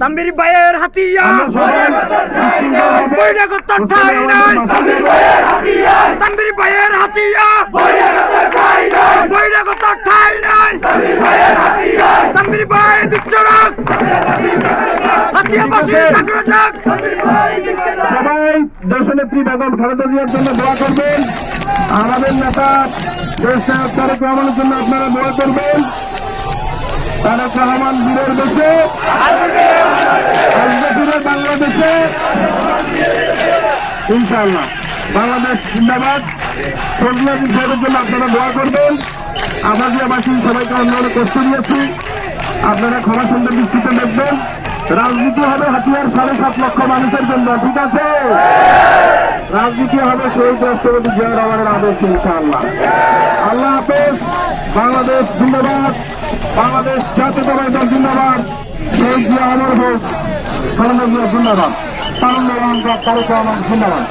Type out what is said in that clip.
তাম্বির ভাইয়ের হাতিয়া। আমরা সবাই বিশৃঙ্খলভাবে ঠাই নাই। তাম্বির ভাইয়ের হাতিয়া। ঠাই নাই। তাম্বির ভাই হাতিয়া বাসী জাগ্রত যাক সবাই দেশনেত্রী বেগম খালেদা জিয়ার জন্য দোয়া করবেন। আমাদের নেতা দেশ তারেক রহমানের জন্য আপনারা দোয়া করবেন। তারেক রহমান বীরের দেশে। ইনশাআল্লাহ। বাংলাদেশ জিন্দাবাদ। ফজলাদিন সাহেবের জন্য আপনারা দোয়া করবেন। আবাসিয়াবাসী সবাইকে অন্যান্য কষ্ট দিয়েছি। আপনারা ক্ষমা সুন্দর দৃষ্টিতে দেখবেন। রাজনীতি হবে হাতিয়ার সাড়ে সাত লক্ষ মানুষের জন্য, ঠিক আছে? রাজনীতি হবে শহীদ রাষ্ট্রপতি জিয়া রহমানের আদর্শ ইনশাআল্লাহ। আল্লাহ হাফেজ। বাংলাদেশ জিন্দাবাদ। বাংলাদেশ দল জিন্দাবাদ। শহীদ জিয়া অমর হোক। জিন্দাবাদ। তারুণ্য রঞ্জন রহমান জিন্দাবাদ